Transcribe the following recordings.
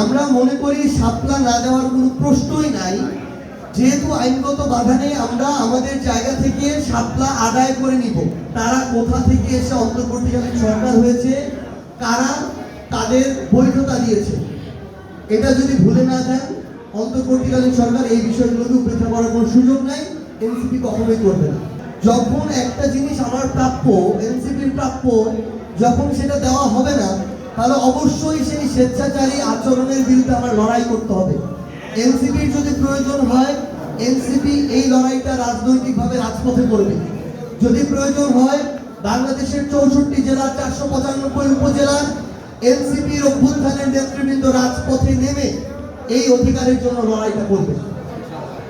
আমরা মনে করি সাপলা না দেওয়ার কোনো প্রশ্নই নাই। যেহেতু আইনগত বাধা নেই, আমরা আমাদের জায়গা থেকে সাপলা আদায় করে নিব। তারা কোথা থেকে এসে অন্তর্বর্তীকালীন সরকার হয়েছে, কারা তাদের বৈধতা দিয়েছে, এটা যদি ভুলে না যান, অন্তর্বর্তীকালীন সরকার এই বিষয়গুলোকে উপেক্ষা করার কোনো সুযোগ নাই, এনসিপি কখনোই করবে না। যখন একটা জিনিস আমার প্রাপ্য, এনসিপির প্রাপ্য, যখন সেটা দেওয়া হবে না তাহলে অবশ্যই সেই স্বেচ্ছাচারী আচরণের বিরুদ্ধে আমার লড়াই করতে হবে। এনসিপির যদি প্রয়োজন হয়, এনসিপি এই লড়াইটা রাজনৈতিকভাবে রাজপথে করবে। যদি প্রয়োজন হয়, বাংলাদেশের চৌষট্টি জেলার চারশো পঁচানব্বই উপজেলার এনসিপির অভ্যুত্থানের নেতৃবৃন্দ রাজপথে নেমে এই অধিকারের জন্য লড়াইটা করবে।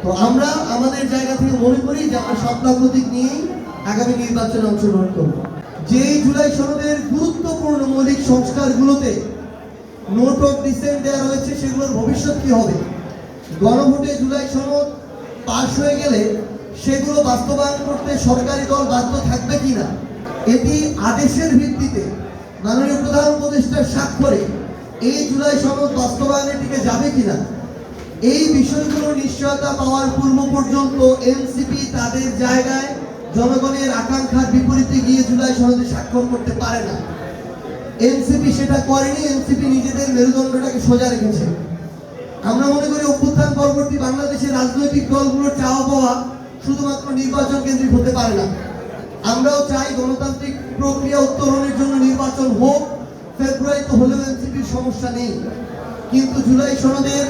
তো আমরা আমাদের জায়গা থেকে মনে করি যে আমরা সপ্তাহ প্রতীক নিয়েই আগামী নির্বাচনে অংশগ্রহণ করব। যেই জুলাই সনদের গুরুত্বপূর্ণ মৌলিক সংস্কারগুলোতে নোট অফ ডিসেন্ট দেওয়া রয়েছে, সেগুলোর ভবিষ্যৎ কি হবে? গণভোটে জুলাই সনদ পাশ হয়ে গেলে সেগুলো বাস্তবায়ন করতে সরকারি দল বাধ্য থাকবে কিনা? এটি আদেশের ভিত্তিতে মাননীয় প্রধান উপদেষ্টার স্বাক্ষরে এই জুলাই সনদ বাস্তবায়নের দিকে যাবে কিনা? এই বিষয়গুলো নিশ্চয়তা পাওয়ার পূর্ব পর্যন্ত এনসিপি তাদের জায়গায় জনগণের আকাঙ্ক্ষার বিপরীতে গিয়ে সনদে স্বাক্ষর করতে পারে না। এনসিপি সেটা করেনি, এনসিপি নিজেদের মেরুদণ্ডটাকে সোজা রেখেছে। আমরা মনে করি অভ্যুত্থান পরবর্তী বাংলাদেশের রাজনৈতিক দলগুলোর চাওয়া পাওয়া শুধুমাত্র নির্বাচন কেন্দ্রিক হতে পারে না। আমরাও চাই গণতান্ত্রিক প্রক্রিয়া উত্তরণের জন্য নির্বাচন হোক ফেব্রুয়ারিতে হলেও এনসিপির সমস্যা নেই। কিন্তু জুলাই সনদের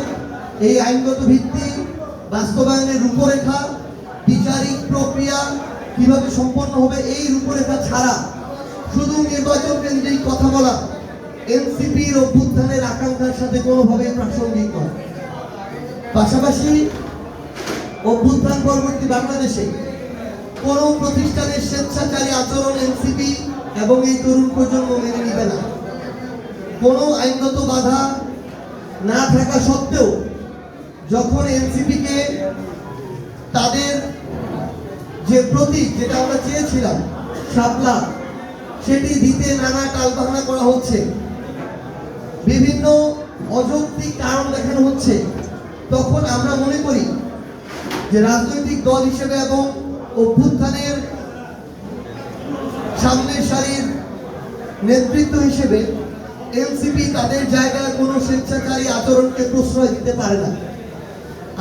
এই আইনগত ভিত্তি, বাস্তবায়নের রূপরেখা, বিচারিক প্রক্রিয়া কীভাবে সম্পন্ন হবে, এই রূপরেখা ছাড়া নির্বাচন কেন্দ্রিক কথা বলা, এনসিপির অভ্যুত্থানের আকাঙ্ক্ষার সাথে কোনোভাবেই প্রাসঙ্গিক নয়। পাশাপাশি অভ্যুত্থান পরবর্তী বাংলাদেশে কোনো প্রতিষ্ঠানের স্বেচ্ছাচারী আচরণ এনসিপি এবং এই তরুণ প্রজন্ম মেনে নিবে না। কোনো আইনগত বাধা না থাকা সত্ত্বেও যখন এনসিপিকে তাদের যে প্রতীক, যেটা আমরা চেয়েছিলাম শাপলা সেটি দিতে নানা টালবাহানা করা হচ্ছে। বিভিন্ন অযৌক্তিক কারণ দেখানো হচ্ছে। তখন আমরা মনে করি যে রাজনৈতিক দল হিসেবে এবং অভ্যুত্থানের সামনের সারির নেতৃত্ব হিসেবে এনসিপি তাদের জায়গায় কোনো স্বেচ্ছাচারী আচরণকে প্রশ্রয় দিতে পারে না।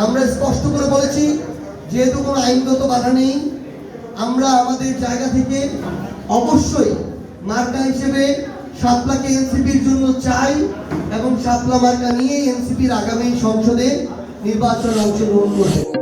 আমরা স্পষ্ট করে বলেছি, যেহেতু কোনো আইনগত বাধা নেই, আমরা আমাদের জায়গা থেকে অবশ্যই মার্কা হিসেবে সাতলাকে এনসিপির জন্য চাই এবং সাতলা মার্কা নিয়ে এনসিপির আগামী সংসদে নির্বাচনে অংশগ্রহণ করবে।